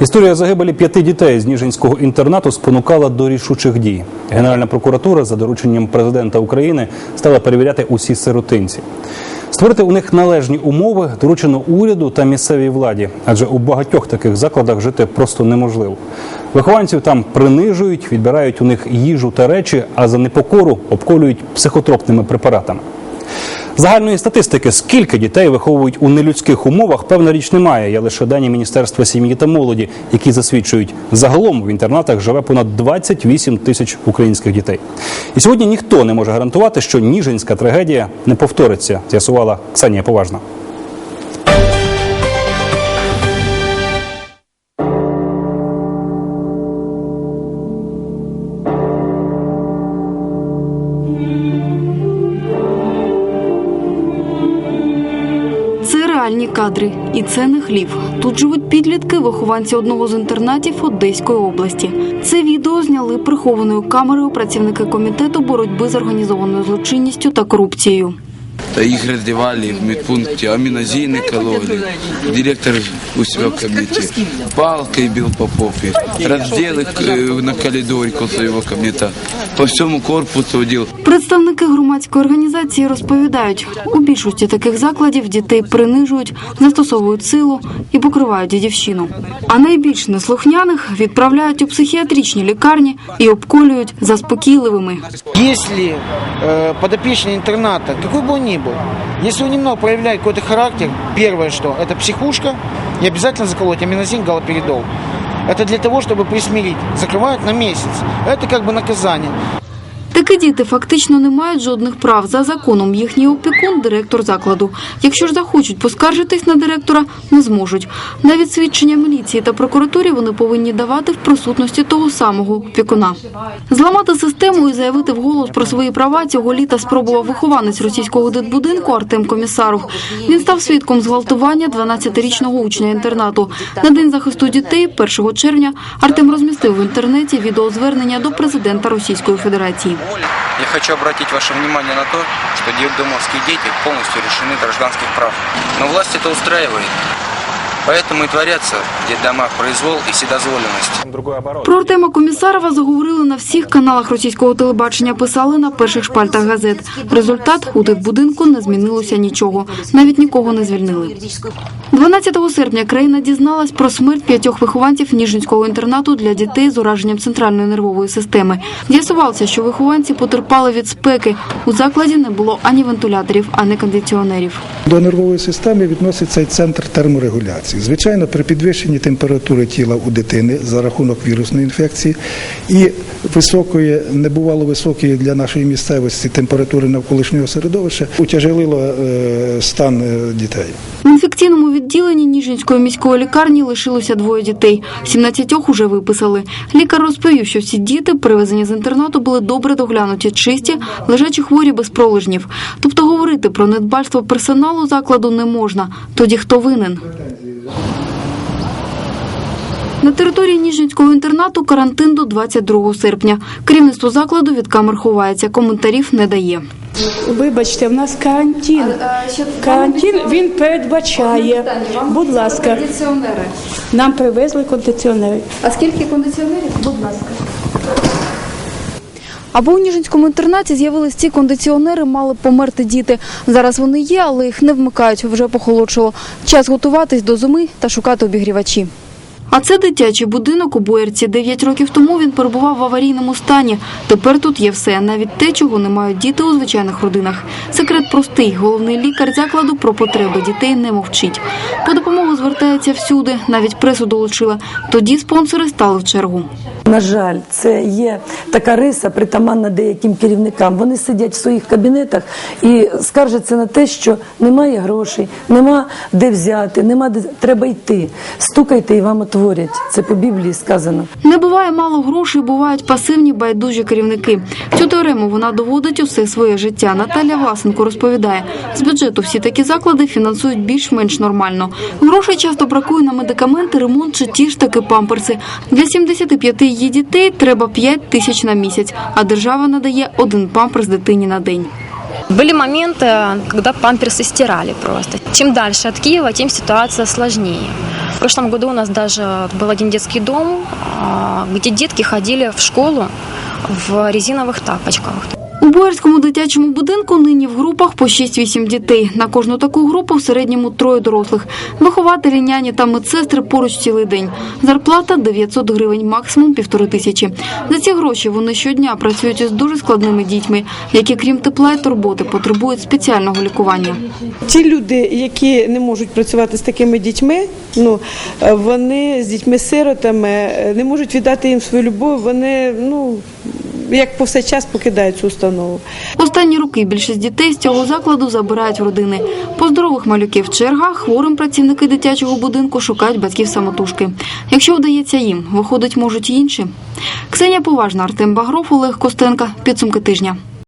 Історія загибелі п'яти дітей з Ніжинського інтернату спонукала до рішучих дій. Генеральна прокуратура за дорученням президента України стала перевіряти усі сиротинці. Створити у них належні умови доручено уряду та місцевій владі, адже у багатьох таких закладах жити просто неможливо. Вихованців там принижують, відбирають у них їжу та речі, а за непокору обколюють психотропними препаратами. Загальної статистики, скільки дітей виховують у нелюдських умовах, певна річ немає. Є лише дані Міністерства сім'ї та молоді, які засвідчують, загалом в інтернатах живе понад 28 тисяч українських дітей. І сьогодні ніхто не може гарантувати, що ніжинська трагедія не повториться, з'ясувала Ксенія Поважна. Реальні кадри, і це не хлів. Тут живуть підлітки, вихованці одного з інтернатів Одеської області. Це відео зняли прихованою камерою працівники комітету боротьби з організованою злочинністю та корупцією Да их раздевали в медпункте, аминозины кололи. Директор у себя в кабинете палкой бил по попе. Разделы э, на коридоре около своего кабинета. По всему корпусу водил. Представники громадської організації розповідають, у більшості таких закладів дітей принижують, застосовують силу і покривають дідівщину. А найбільш неслухняних відправляють у психіатричні лікарні і обколюють заспокійливими. Если э, подопечный интерната, какой бы он ни был, если он немного проявляет какой-то характер, первое что, это психушка, не обязательно заколоть аминозин, галоперидол. Это для того, чтобы присмирить. Закрывают на месяц. Это как бы наказание. Такі діти фактично не мають жодних прав. За законом їхній опікун – директор закладу. Якщо ж захочуть поскаржитись на директора, не зможуть. Навіть свідчення міліції та прокуратурі вони повинні давати в присутності того самого опікуна. Зламати систему і заявити вголос про свої права цього літа спробував вихованець російського дитбудинку Артем Комісаров. Він став свідком зґвалтування 12-річного учня інтернату. На день захисту дітей, 1 червня, Артем розмістив в інтернеті відеозвернення до президента Російської Федерації. Я хочу обратить ваше внимание на то, что детдомовские дети полностью лишены гражданских прав. Но власть это устраивает. Поэтому и творятся в детдомах произвол и вседозволенность. Про Артема Комісарова заговорили на всіх каналах російського телебачення, писали на перших шпальтах газет. Результат у будинку не змінилося нічого. Навіть нікого не звільнили. 12 серпня країна дізналась про смерть п'ятьох вихованців Ніжинського інтернату для дітей з ураженням центральної нервової системи. З'ясувалося, що вихованці потерпали від спеки. У закладі не було ані вентиляторів, ані кондиціонерів. До нервової системи відноситься і центр терморегуляції. Звичайно, при підвищенні температури тіла у дитини за рахунок вірусної інфекції і високої, небувало високої для нашої місцевості температури навколишнього середовища утяжелило е, стан е, дітей. В інфекційному відділенні Ніжинської міської лікарні лишилося двоє дітей. 17 уже виписали. Лікар розповів, що всі діти, привезені з інтернату, були добре доглянуті, чисті, лежачі хворі без пролежнів. Тобто говорити про недбальство персоналу закладу не можна. Тоді хто винен? На території Ніжинського інтернату карантин до 22 серпня. Керівництво закладу від камер ховається, коментарів не дає. Вибачте, в нас карантин. Карантин він передбачає. Будь ласка, Кондиціонери. нам привезли кондиціонери. А скільки кондиціонерів? Будь ласка. Аби у Ніжинському інтернаті з'явились ці кондиціонери, мали померти діти. Зараз вони є, але їх не вмикають, вже похолодшало. Час готуватись до зими та шукати обігрівачі. А це дитячий будинок у Боярці. Дев'ять років тому він перебував в аварійному стані. Тепер тут є все, навіть те, чого не мають діти у звичайних родинах. Секрет простий. Головний лікар закладу про потреби дітей не мовчить. По допомогу звертається всюди, навіть пресу долучила. Тоді спонсори стали в чергу. На жаль, це є така риса притаманна деяким керівникам. Вони сидять в своїх кабінетах і скаржаться на те, що немає грошей, нема де взяти, нема де треба йти. Стукайте і вам отворять Це по Біблії сказано. Не буває мало грошей, бувають пасивні байдужі керівники. Цю теорему вона доводить усе своє життя. Наталя Власенко розповідає, з бюджету всі такі заклади фінансують більш-менш нормально. Грошей часто бракує на медикаменти, ремонт чи ті ж таки памперси. Для 75 її дітей треба 5 тисяч на місяць, а держава надає один памперс дитині на день. Были моменты, когда памперсы стирали просто. Чем дальше от Киева, тем ситуация сложнее. В прошлом году у нас даже был один детский дом, где детки ходили в школу в резиновых тапочках. Боярському дитячому будинку нині в групах по 6-8 дітей. На кожну таку групу в середньому троє дорослих. Вихователі, няні та медсестри поруч цілий день. Зарплата 900 гривень, максимум півтори тисячі. За ці гроші вони щодня працюють із дуже складними дітьми, які крім тепла й турботи потребують спеціального лікування. Ті люди, які не можуть працювати з такими дітьми, ну вони з дітьми-сиротами е, не можуть віддати їм свою любов. Вони ну як повсякчас покидають цю установу. Останні роки більшість дітей з цього закладу забирають в родини. По здорових малюків черга, хворим працівники дитячого будинку шукають батьків самотужки. Якщо вдається їм, виходить, можуть й інші. Ксенія Поважна, Артем Багров, Олег Костенка. Підсумки тижня.